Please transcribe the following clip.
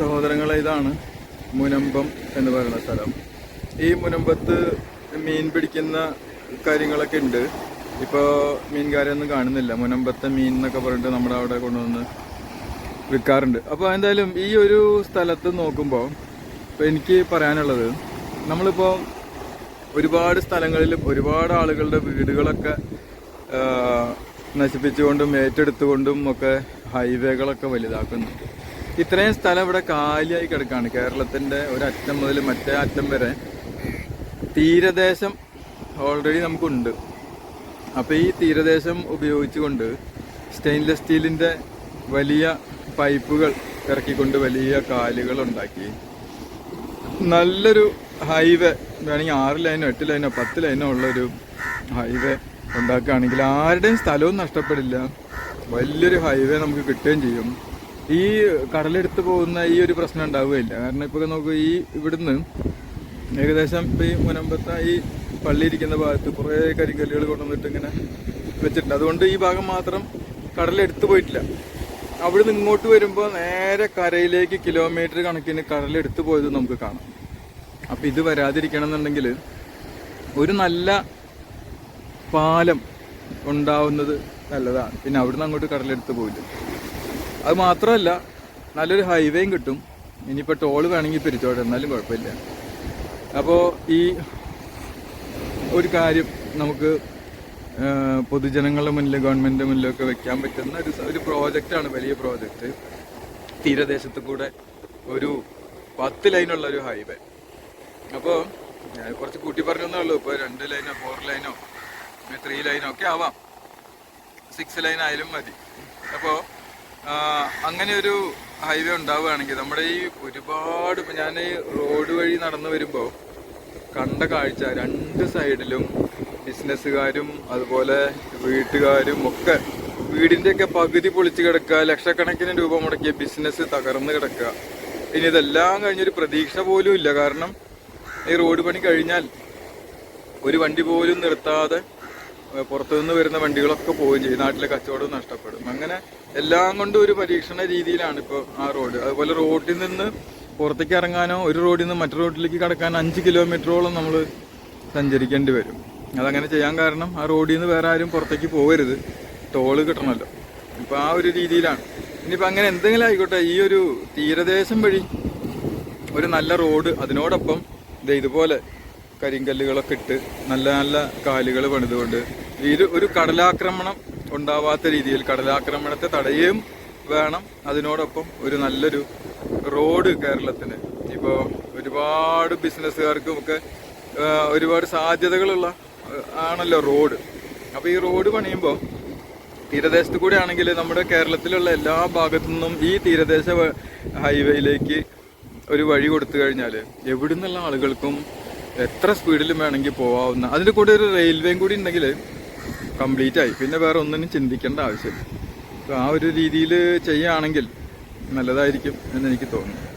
സഹോദരങ്ങളെ ഇതാണ് മുനമ്പം എന്ന് പറയുന്ന സ്ഥലം. ഈ മുനമ്പത്ത് മീൻ പിടിക്കുന്ന കാര്യങ്ങളൊക്കെ ഉണ്ട്. ഇപ്പോൾ മീൻകാരെയൊന്നും കാണുന്നില്ല. മുനമ്പത്തെ മീൻ എന്നൊക്കെ പറഞ്ഞിട്ട് നമ്മുടെ അവിടെ കൊണ്ടുവന്ന് വിൽക്കാറുണ്ട്. അപ്പോൾ എന്തായാലും ഈ ഒരു സ്ഥലത്ത് നോക്കുമ്പോൾ എനിക്ക് പറയാനുള്ളത് നമ്മളിപ്പോൾ ഒരുപാട് സ്ഥലങ്ങളിലും ഒരുപാട് ആളുകളുടെ വീടുകളൊക്കെ നശിപ്പിച്ചുകൊണ്ടും ഏറ്റെടുത്തുകൊണ്ടും ഒക്കെ ഹൈവേകളൊക്കെ വലുതാക്കുന്നുണ്ട് ഇത്രയും സ്ഥലം ഇവിടെ കാലിയായി കിടക്കാണ്. കേരളത്തിന്റെ ഒരറ്റം മുതൽ മറ്റേ അറ്റം വരെ. തീരദേശം ഓൾറെഡി നമുക്കുണ്ട്. അപ്പോൾ ഈ തീരദേശം ഉപയോഗിച്ചുകൊണ്ട് സ്റ്റെയിൻലെസ് സ്റ്റീലിന്റെ വലിയ പൈപ്പുകൾ ഇറക്കിക്കൊണ്ട് വലിയ കാലുകൾ ഉണ്ടാക്കി. നല്ലൊരു ഹൈവേ വേണമെങ്കിൽ ആറ് ലൈനോ എട്ട് ലൈനോ പത്ത് ലൈനോ ഉള്ളൊരു ഹൈവേ ഉണ്ടാക്കുകയാണെങ്കിൽ ആരുടെയും സ്ഥലവും നഷ്ടപ്പെടില്ല. വലിയൊരു ഹൈവേ നമുക്ക് കിട്ടുകയും ചെയ്യും. ഈ കടലെടുത്ത് പോകുന്ന ഈ ഒരു പ്രശ്നം ഉണ്ടാവുകയില്ല. കാരണം ഇപ്പോൾ നോക്കൂ ഈ ഇവിടുന്ന് ഏകദേശം ഇപ്പം ഈ മുനമ്പത്ത ഈ പള്ളി ഇരിക്കുന്ന ഭാഗത്ത് കുറേ കരിങ്കല്ലുകൾ കൊണ്ടുവന്നിട്ട് ഇങ്ങനെ വെച്ചിട്ടുണ്ട്. അതുകൊണ്ട് ഈ ഭാഗം മാത്രം കടലെടുത്ത് പോയിട്ടില്ല. അവിടുന്ന് ഇങ്ങോട്ട് വരുമ്പോൾ നേരെ കരയിലേക്ക് കിലോമീറ്റർ കണക്കിന് കടലെടുത്ത് പോയത് നമുക്ക് കാണാം. അപ്പം ഇത് വരാതിരിക്കണം എന്നുണ്ടെങ്കിൽ ഒരു നല്ല പാലം ഉണ്ടാവുന്നത് നല്ലതാണ്. പിന്നെ അവിടുന്ന് അങ്ങോട്ട് കടലെടുത്ത് പോയില്ല അത് മാത്രമല്ല നല്ലൊരു ഹൈവേയും കിട്ടും. ഇനിയിപ്പോൾ ടോൾ വേണമെങ്കിൽ പിരിച്ചോട്ടെ എന്നാലും കുഴപ്പമില്ല. അപ്പോൾ ഈ ഒരു കാര്യം നമുക്ക് പൊതുജനങ്ങളുടെ മുന്നിൽ ഗവൺമെന്റിന്റെ മുന്നിലൊക്കെ വെക്കാൻ പറ്റുന്ന ഒരു ഒരു പ്രോജക്റ്റാണ് വലിയ പ്രോജക്റ്റ് തീരദേശത്ത് കൂടെ ഒരു പത്ത് ലൈനുള്ള ഒരു ഹൈവേ അപ്പോൾ കുറച്ച് കൂട്ടി പറഞ്ഞേ ഉള്ളൂ ഇപ്പോൾ രണ്ട് ലൈനോ ഫോർ ലൈനോ ത്രീ ലൈനോ ഒക്കെ ആവാം. സിക്സ് ലൈൻ ആയാലും മതി. അപ്പോൾ അങ്ങനെ ഒരു ഹൈവേ ഉണ്ടാവുകയാണെങ്കിൽ നമ്മുടെ ഈ ഒരുപാട് ഞാൻ റോഡ് വഴി നടന്നു വരുമ്പോൾ കണ്ട കാഴ്ച രണ്ട് സൈഡിലും ബിസിനസ്സുകാരും അതുപോലെ വീട്ടുകാരും ഒക്കെ വീടിന്റെയൊക്കെ പകുതി പൊളിച്ച് കിടക്കുക ലക്ഷക്കണക്കിന് രൂപ മുടക്കിയ ബിസിനസ് തകർന്ന് കിടക്കുക. ഇനി ഇതെല്ലാം കഴിഞ്ഞൊരു പ്രതീക്ഷ പോലും ഇല്ല. കാരണം ഈ റോഡ് പണി കഴിഞ്ഞാൽ ഒരു വണ്ടി പോലും നിർത്താതെ പുറത്തുനിന്ന് വരുന്ന വണ്ടികളൊക്കെ പോവുകയും ചെയ്യും. നാട്ടിലെ കച്ചവടം നഷ്ടപ്പെടും. അങ്ങനെ എല്ലാം കൊണ്ടും ഒരു പരീക്ഷണ രീതിയിലാണ് ഇപ്പോൾ ആ റോഡ്. അതുപോലെ റോഡിൽ നിന്ന് പുറത്തേക്ക് ഇറങ്ങാനോ ഒരു റോഡിൽ നിന്ന് മറ്റു റോഡിലേക്ക് കടക്കാൻ അഞ്ച് കിലോമീറ്ററോളം നമ്മൾ സഞ്ചരിക്കേണ്ടി വരും. അതങ്ങനെ ചെയ്യാൻ കാരണം ആ റോഡിൽ നിന്ന് വേറെ ആരും പുറത്തേക്ക് പോകരുത് ടോൾ കിട്ടണമല്ലോ. ഇപ്പം ആ ഒരു രീതിയിലാണ്. ഇനിയിപ്പോൾ അങ്ങനെ എന്തെങ്കിലും ആയിക്കോട്ടെ ഈ ഒരു തീരദേശം വഴി ഒരു നല്ല റോഡ് അതിനോടൊപ്പം ദേ ഇതുപോലെ കരിങ്കല്ലുകളൊക്കെ ഇട്ട് നല്ല നല്ല കാലുകൾ പണിതുകൊണ്ട് ഇത് ഒരു കടലാക്രമണം ഉണ്ടാവാത്ത രീതിയിൽ കടലാക്രമണത്തെ തടയുകയും വേണം. അതിനോടൊപ്പം ഒരു നല്ലൊരു റോഡ് കേരളത്തിന്. ഇപ്പോൾ ഒരുപാട് ബിസിനസ്സുകാർക്കും ഒക്കെ ഒരുപാട് സാധ്യതകളുള്ള ആണല്ലോ റോഡ്. അപ്പോൾ ഈ റോഡ് പണിയുമ്പോൾ തീരദേശത്ത് കൂടെ ആണെങ്കിൽ നമ്മുടെ കേരളത്തിലുള്ള എല്ലാ ഭാഗത്തു നിന്നും ഈ തീരദേശ ഹൈവേയിലേക്ക് ഒരു വഴി കൊടുത്തു കഴിഞ്ഞാൽ എവിടെ നിന്നുള്ള ആളുകൾക്കും എത്ര സ്പീഡിലും വേണമെങ്കിൽ പോവാവുന്ന അതിന്റെ കൂടെ ഒരു റെയിൽവേയും കൂടി ഉണ്ടെങ്കിൽ കംപ്ലീറ്റ് ആയി. പിന്നെ വേറെ ഒന്നിനും ചിന്തിക്കേണ്ട ആവശ്യമില്ല. ആ ഒരു രീതിയിൽ ചെയ്യുകയാണെങ്കിൽ നല്ലതായിരിക്കും എന്ന് എനിക്ക് തോന്നുന്നു.